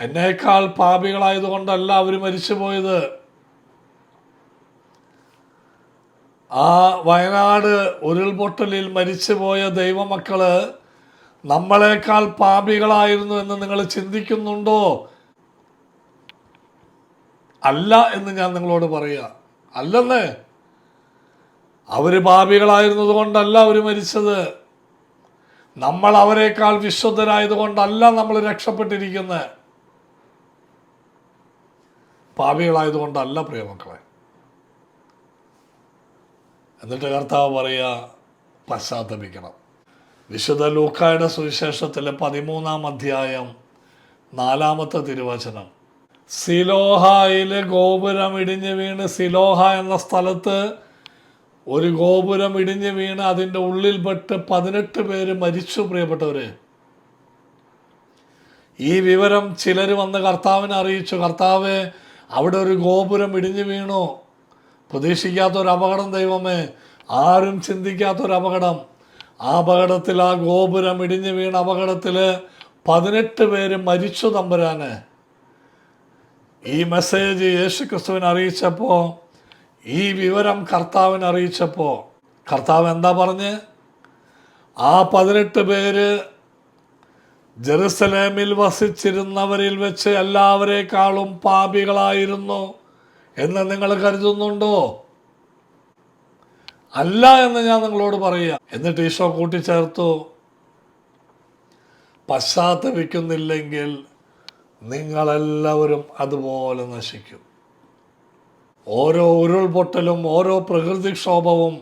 എന്നേക്കാൾ പാപികളായതുകൊണ്ടല്ല അവർ മരിച്ചുപോയത്. ആ വയനാട് ഉരുൾപൊട്ടലിൽ മരിച്ചുപോയ ദൈവമക്കൾ നമ്മളെക്കാൾ പാപികളായിരുന്നു എന്ന് നിങ്ങൾ ചിന്തിക്കുന്നുണ്ടോ? അല്ല എന്ന് ഞാൻ നിങ്ങളോട് പറയുക അല്ലെന്നേ? അവർ പാപികളായിരുന്നത് കൊണ്ടല്ല അവർ മരിച്ചത്. നമ്മൾ അവരെക്കാൾ വിശുദ്ധരായതുകൊണ്ടല്ല നമ്മൾ രക്ഷപ്പെട്ടിരിക്കുന്നത് പാപികളായതുകൊണ്ടല്ല പ്രിയമക്കളെ. എന്നിട്ട് കർത്താവ് പറയുക പശ്ചാത്തപിക്കണം. വിശുദ്ധ ലൂക്കായുടെ സുവിശേഷത്തിലെ പതിമൂന്നാം അധ്യായം നാലാമത്തെ തിരുവചനം. സിലോഹായിലെ ഗോപുരം ഇടിഞ്ഞു വീണ് സിലോഹ എന്ന സ്ഥലത്ത് ഒരു ഗോപുരം ഇടിഞ്ഞു വീണ് അതിന്റെ ഉള്ളിൽപ്പെട്ട് പതിനെട്ട് പേര് മരിച്ചു പ്രിയപ്പെട്ടവര്. ഈ വിവരം ചിലർ വന്ന് കർത്താവിനെ അറിയിച്ചു. കർത്താവ് അവിടെ ഒരു ഗോപുരം ഇടിഞ്ഞു വീണു. പ്രതീക്ഷിക്കാത്ത ഒരു അപകടം ദൈവമേ. ആരും ചിന്തിക്കാത്ത ഒരു അപകടം. ആ അപകടത്തിൽ ആ ഗോപുരം ഇടിഞ്ഞു വീണ അപകടത്തിൽ പതിനെട്ട് പേര് മരിച്ചു തമ്പുരാന്. ഈ മെസ്സേജ് യേശു ക്രിസ്തുവിനെ അറിയിച്ചപ്പോൾ ഈ വിവരം കർത്താവിനെ അറിയിച്ചപ്പോൾ കർത്താവ് എന്താ പറഞ്ഞ്? ആ പതിനെട്ട് പേര് ജെറുസലേമിൽ വസിച്ചിരുന്നവരിൽ വെച്ച് എല്ലാവരെക്കാളും പാപികളായിരുന്നു എന്ന് നിങ്ങൾ കരുതുന്നുണ്ടോ? അല്ല എന്ന് ഞാൻ നിങ്ങളോട് പറയുക എന്നിട്ട് ഈശോ കൂട്ടിച്ചേർത്തു. പശ്ചാത്തപിക്കുന്നില്ലെങ്കിൽ നിങ്ങളെല്ലാവരും അതുപോലെ നശിക്കും. ഓരോ ഉരുൾപൊട്ടലും ഓരോ പ്രകൃതിക്ഷോഭവും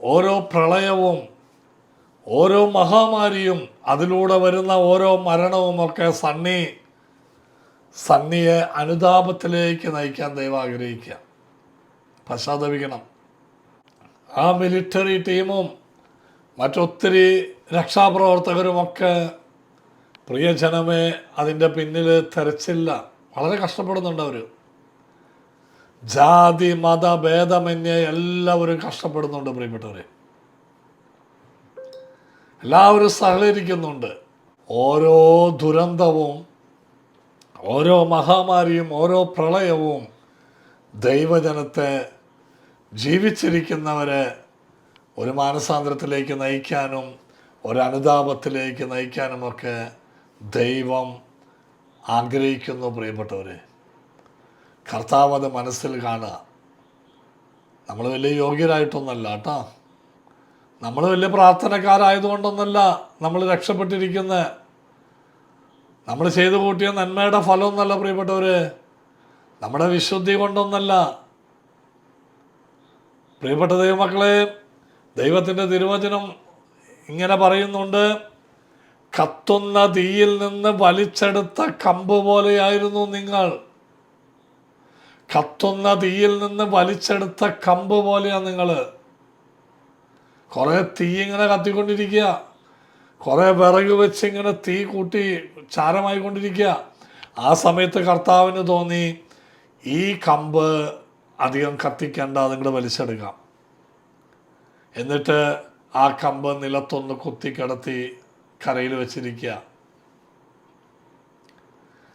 ഓരോ പ്രളയവും ഓരോ മഹാമാരിയും അതിലൂടെ വരുന്ന ഓരോ മരണവും ഒക്കെ സണ്ണി സണ്ണിയെ അനുതാപത്തിലേക്ക് നയിക്കാൻ ദൈവം ആഗ്രഹിക്കുക. പശ്ചാത്തപിക്കണം. ആ മിലിറ്ററി ടീമും മറ്റൊത്തിരി രക്ഷാപ്രവർത്തകരുമൊക്കെ പ്രിയജനമേ അതിന്റെ പിന്നിൽ തെരച്ചില്ല. വളരെ കഷ്ടപ്പെടുന്നുണ്ട് അവർ ജാതി മത ഭേദമന്യേ എല്ലാവരും കഷ്ടപ്പെടുന്നുണ്ട് പ്രിയപ്പെട്ടവരെ. എല്ലാവരും സഹകരിക്കുന്നുണ്ട്. ഓരോ ദുരന്തവും ഓരോ മഹാമാരിയും ഓരോ പ്രളയവും ദൈവജനത്തെ ജീവിച്ചിരിക്കുന്നവരെ ഒരു മാനസാന്തരത്തിലേക്ക് നയിക്കാനും ഒരു അനുതാപത്തിലേക്ക് നയിക്കാനുമൊക്കെ ദൈവം ആഗ്രഹിക്കുന്നു പ്രിയപ്പെട്ടവരെ. കർത്താവ് അത് മനസ്സിൽ കാണുക. നമ്മൾ വലിയ യോഗ്യരായിട്ടൊന്നല്ല കേട്ടോ. നമ്മൾ വലിയ പ്രാർത്ഥനക്കാരായതുകൊണ്ടൊന്നല്ല നമ്മൾ രക്ഷപ്പെട്ടിരിക്കുന്നത് നമ്മൾ ചെയ്തു കൂട്ടിയ നന്മയുടെ ഫലമൊന്നല്ല പ്രിയപ്പെട്ടവര്. നമ്മുടെ വിശുദ്ധി കൊണ്ടൊന്നല്ല. പ്രിയപ്പെട്ട ദൈവമക്കളെ ദൈവത്തിന്റെ തിരുവചനം ഇങ്ങനെ പറയുന്നുണ്ട് കത്തുന്ന തീയിൽ നിന്ന് വലിച്ചെടുത്ത കമ്പ് പോലെയായിരുന്നു നിങ്ങൾ. കത്തുന്ന തീയിൽ നിന്ന് വലിച്ചെടുത്ത കമ്പ് പോലെയാണ് നിങ്ങൾ കുറേ തീ ഇങ്ങനെ കത്തിക്കൊണ്ടിരിക്കുക കുറേ വിറക് വെച്ച് ഇങ്ങനെ തീ കൂട്ടി ചാരമായിക്കൊണ്ടിരിക്കുക ആ സമയത്ത് കർത്താവിന് തോന്നി ഈ കമ്പ് അധികം കത്തിക്കേണ്ട നിങ്ങൾ വലിച്ചെടുക്കാം. എന്നിട്ട് ആ കമ്പ് നിലത്തൊന്ന് കുത്തി കിടത്തി കരയിൽ വെച്ചിരിക്കുക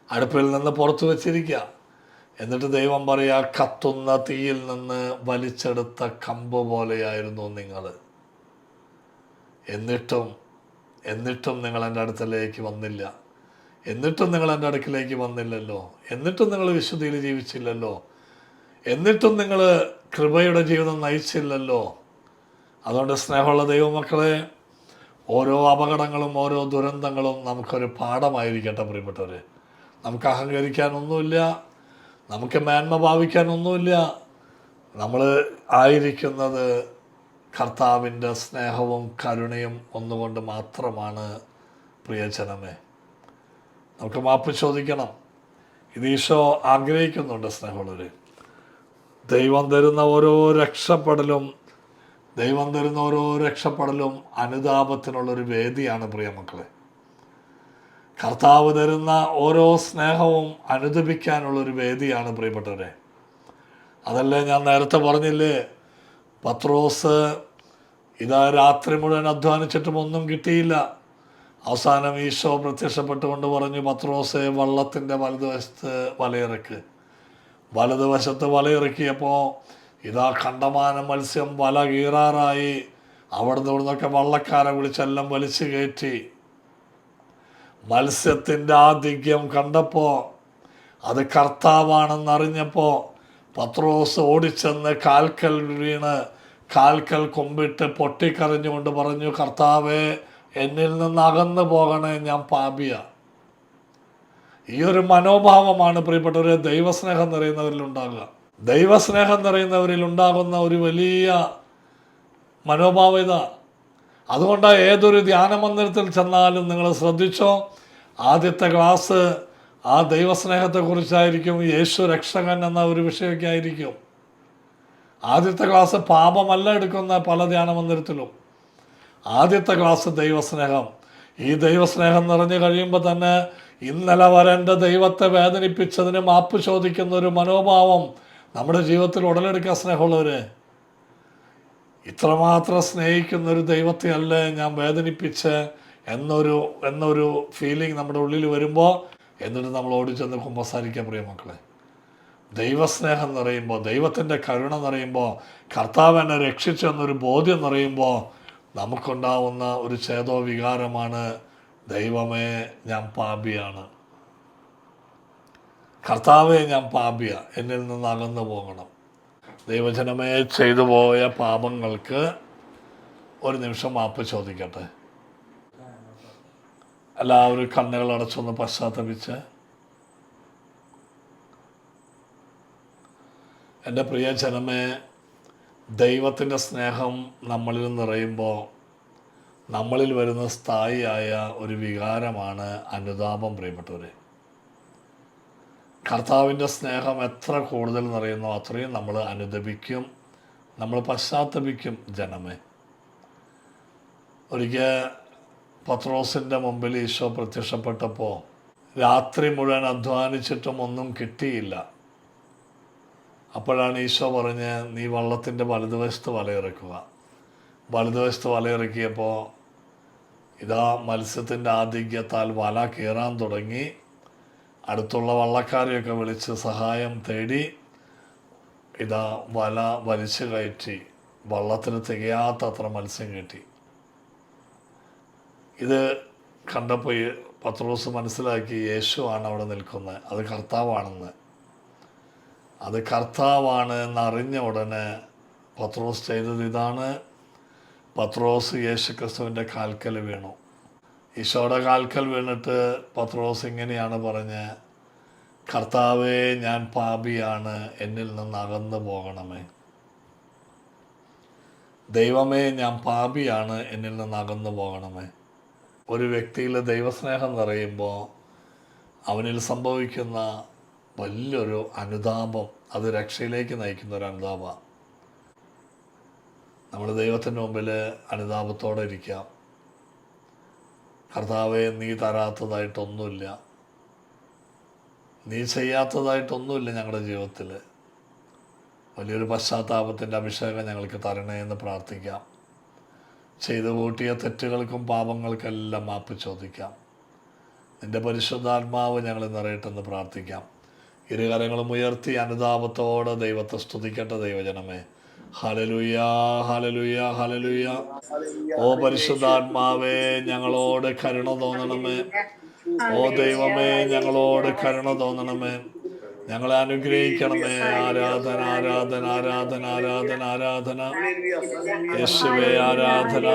അടുപ്പിൽ നിന്ന് പുറത്തു വെച്ചിരിക്കുക എന്നിട്ട് ദൈവം പറയുക കത്തുന്ന തീയിൽ നിന്ന് വലിച്ചെടുത്ത കമ്പ് പോലെയായിരുന്നു നിങ്ങൾ എന്നിട്ടും എന്നിട്ടും നിങ്ങൾ എന്റെ അടുത്തിലേക്ക് വന്നില്ല. എന്നിട്ടും നിങ്ങൾ എന്റെ അടുക്കിലേക്ക് വന്നില്ലല്ലോ. എന്നിട്ടും നിങ്ങൾ വിശുദ്ധിയിൽ ജീവിച്ചില്ലല്ലോ. എന്നിട്ടും നിങ്ങൾ കൃപയുടെ ജീവിതം നയിച്ചില്ലല്ലോ. അതുകൊണ്ട് സ്നേഹമുള്ള ദൈവമക്കളെ ഓരോ അപകടങ്ങളും ഓരോ ദുരന്തങ്ങളും നമുക്കൊരു പാഠമായിരിക്കട്ടെ പ്രിയപ്പെട്ടവർ നമുക്ക് അഹങ്കരിക്കാനൊന്നുമില്ല. നമുക്ക് മേന്മ ഭാവിക്കാനൊന്നുമില്ല നമ്മൾ ആയിരിക്കുന്നത് കർത്താവിന്റെ സ്നേഹവും കരുണയും ഒന്നുകൊണ്ട് മാത്രമാണ് പ്രിയജനമേ നമുക്ക് മാപ്പ് ചോദിക്കണം. ഇത് ഈശോ ആഗ്രഹിക്കുന്നുണ്ട് സ്നേഹമുള്ളവർ ദൈവം തരുന്ന ഓരോ രക്ഷപ്പെടലും ദൈവം തരുന്ന ഓരോ രക്ഷപ്പെടലും അനുതാപത്തിനുള്ളൊരു വേദിയാണ് പ്രിയമക്കളെ കർത്താവ് തരുന്ന ഓരോ സ്നേഹവും അനുദപിക്കാനുള്ളൊരു വേദിയാണ് പ്രിയപ്പെട്ടവരെ. അതല്ലേ ഞാൻ നേരത്തെ പറഞ്ഞില്ലേ? പത്രോസ് ഇതാ രാത്രി മുഴുവൻ അധ്വാനിച്ചിട്ടും ഒന്നും കിട്ടിയില്ല. അവസാനം ഈശോ പ്രത്യക്ഷപ്പെട്ടുകൊണ്ട് പറഞ്ഞു പത്രോസെ വള്ളത്തിന്റെ വലതുവശത്ത് വലയിറക്ക്. വലതുവശത്ത് വലയിറക്കിയപ്പോൾ ഇതാ കണ്ടമാന മത്സ്യം വല കീറാറായി. അവിടുന്ന് ഇവിടുന്നൊക്കെ വള്ളക്കാരെ വിളിച്ചെല്ലാം വലിച്ചു കയറ്റി. മത്സ്യത്തിന്റെ ആധിക്യം കണ്ടപ്പോൾ അത് കർത്താവാണെന്നറിഞ്ഞപ്പോൾ പത്രോസ് ഓടിച്ചെന്ന് കാൽക്കൽ വീണ് കാൽക്കൽ കൊമ്പിട്ട് പൊട്ടിക്കരഞ്ഞുകൊണ്ട് പറഞ്ഞു കർത്താവെ എന്നിൽ നിന്ന് അകന്നു പോകണേ ഞാൻ പാപിയ. ഈ ഒരു മനോഭാവമാണ് പ്രിയപ്പെട്ടവരെ ദൈവസ്നേഹം നിറയുന്നവരിൽ ഉണ്ടാകുക. ദൈവസ്നേഹം നിറയുന്നവരിൽ ഉണ്ടാകുന്ന ഒരു വലിയ മനോഭാവിത അതുകൊണ്ട് ഏതൊരു ധ്യാന മന്ദിരത്തിൽ ചെന്നാലും നിങ്ങൾ ശ്രദ്ധിച്ചോ? ആദ്യത്തെ ക്ലാസ് ആ ദൈവസ്നേഹത്തെക്കുറിച്ചായിരിക്കും യേശു രക്ഷകൻ എന്ന ഒരു വിഷയമൊക്കെ ആയിരിക്കും. ആദ്യത്തെ ക്ലാസ് പാപമല്ല എടുക്കുന്ന പല ധ്യാന മന്ദിരത്തിലും ആദ്യത്തെ ക്ലാസ് ദൈവസ്നേഹം. ഈ ദൈവസ്നേഹം നിറഞ്ഞു കഴിയുമ്പോൾ തന്നെ ഇന്നലെ വരെ എന്റെ ദൈവത്തെ വേദനിപ്പിച്ചതിന് മാപ്പ് ചോദിക്കുന്ന ഒരു മനോഭാവം നമ്മുടെ ജീവിതത്തിൽ ഉടലെടുക്കാൻ സ്നേഹമുള്ളവർ ഇത്രമാത്രം സ്നേഹിക്കുന്ന ഒരു ദൈവത്തെ അല്ലേ ഞാൻ വേദനിപ്പിച്ച് എന്നൊരു എന്നൊരു ഫീലിംഗ് നമ്മുടെ ഉള്ളിൽ വരുമ്പോൾ എന്നിട്ട് നമ്മൾ ഓടിച്ചെന്ന് കുമ്പസാരിക്കാൻ പ്രിയ മക്കളെ. ദൈവസ്നേഹം നിറയുമ്പോൾ ദൈവത്തിന്റെ കരുണ നിറയുമ്പോൾ കർത്താവ് എന്നെ രക്ഷിച്ചു എന്നൊരു ബോധ്യം നിറയുമ്പോൾ നമുക്കുണ്ടാവുന്ന ഒരു ചേതോ വികാരമാണ് ദൈവമേ ഞാൻ പാപിയാണ്. കർത്താവെ ഞാൻ പാപിയ. എന്നിൽ നിന്ന് അകന്നു പോകണം. ദൈവജനമേ ചെയ്തു പോയ പാപങ്ങൾക്ക് ഒരു നിമിഷം മാപ്പ് ചോദിക്കട്ടെ. എല്ലാവരും കണ്ണുകൾ അടച്ചൊന്ന് പശ്ചാത്തപിച്ച്. എന്റെ പ്രിയ ജനമേ ദൈവത്തിന്റെ സ്നേഹം നമ്മളിൽ നിറയുമ്പോൾ നമ്മളിൽ വരുന്ന സ്ഥായിയായ ഒരു വികാരമാണ് അനുതാപം പ്രിയപ്പെട്ടവരെ. കർത്താവിന്റെ സ്നേഹം എത്ര കൂടുതൽ നിറയുന്നോ അത്രയും നമ്മൾ അനുദപിക്കും നമ്മൾ പശ്ചാത്തപിക്കും ജനമേ. ഒരിക്കൽ പത്രോസിന്റെ മുമ്പിൽ ഈശോ പ്രത്യക്ഷപ്പെട്ടപ്പോൾ രാത്രി മുഴുവൻ അധ്വാനിച്ചിട്ടും ഒന്നും കിട്ടിയില്ല. അപ്പോഴാണ് ഈശോ പറഞ്ഞ് നീ വള്ളത്തിന്റെ വലതുവശത്ത് വലയിറക്കുക. വലതുവശത്ത് വലയിറക്കിയപ്പോൾ ഇതാ മത്സ്യത്തിന്റെ ആധിക്യത്താൽ വല കയറാൻ തുടങ്ങി. അടുത്തുള്ള വള്ളക്കാരെയൊക്കെ വിളിച്ച് സഹായം തേടി ഇതാ വല വലിച്ചു കയറ്റി വള്ളത്തിന് തികയാത്തത്ര മത്സ്യം കിട്ടി. ഇത് കണ്ടപ്പോൾ പത്രോസ് മനസ്സിലാക്കി യേശുവാണ് അവിടെ നിൽക്കുന്നത്. അത് കർത്താവാണെന്ന്. അത് കർത്താവാണ് എന്നറിഞ്ഞ ഉടനെ പത്രോസ് ചെയ്തത് ഇതാണ്. പത്രോസ് യേശു ക്രിസ്തുവിന്റെ കാൽക്കൽ വീണു. ഈശോയുടെ കാൽക്കൽ വീണിട്ട് പത്രോസ് ഇങ്ങനെയാണ് പറഞ്ഞ് കർത്താവേ ഞാൻ പാപിയാണ്. എന്നിൽ നിന്ന് അകന്നു പോകണമേ. ദൈവമേ ഞാൻ പാപിയാണ്. എന്നിൽ നിന്ന് അകന്നു പോകണമേ. ഒരു വ്യക്തിയിൽ ദൈവസ്നേഹം നിറയുമ്പോൾ അവനിൽ സംഭവിക്കുന്ന വലിയൊരു അനുതാപം അത് രക്ഷയിലേക്ക് നയിക്കുന്ന ഒരു അനുതാപമാണ്. നമ്മൾ ദൈവത്തിന്റെ മുമ്പിൽ അനുതാപത്തോടെ ഇരിക്കാം. കർത്താവെ നീ തരാത്തതായിട്ടൊന്നുമില്ല. നീ ചെയ്യാത്തതായിട്ടൊന്നുമില്ല ഞങ്ങളുടെ ജീവിതത്തിൽ. വലിയൊരു പശ്ചാത്താപത്തിന്റെ അഭിഷേകം ഞങ്ങൾക്ക് തരണേ എന്ന് പ്രാർത്ഥിക്കാം. ചെയ്തു കൂട്ടിയ തെറ്റുകൾക്കും പാപങ്ങൾക്കെല്ലാം മാപ്പ് ചോദിക്കാം. നിന്റെ പരിശുദ്ധാത്മാവ് ഞങ്ങൾ നിറയട്ടെന്ന് പ്രാർത്ഥിക്കാം. ഇരുകരങ്ങളും ഉയർത്തി അനുതാപത്തോടെ ദൈവത്തെ സ്തുതിക്കട്ടെ ദൈവജനമേ. ഹലലുയ ഹലലുയ ഹലലുയ ഓ പരിശുദ്ധാത്മാവേ ഞങ്ങളോട് കരുണ തോന്നണമേ. ഓ ദൈവമേ ഞങ്ങളോട് കരുണ തോന്നണമേ. ഞങ്ങളെ അനുഗ്രഹിക്കണമേ. ആരാധന ആരാധന ആരാധന ആരാധന ആരാധന. യേശുവേ ആരാധന.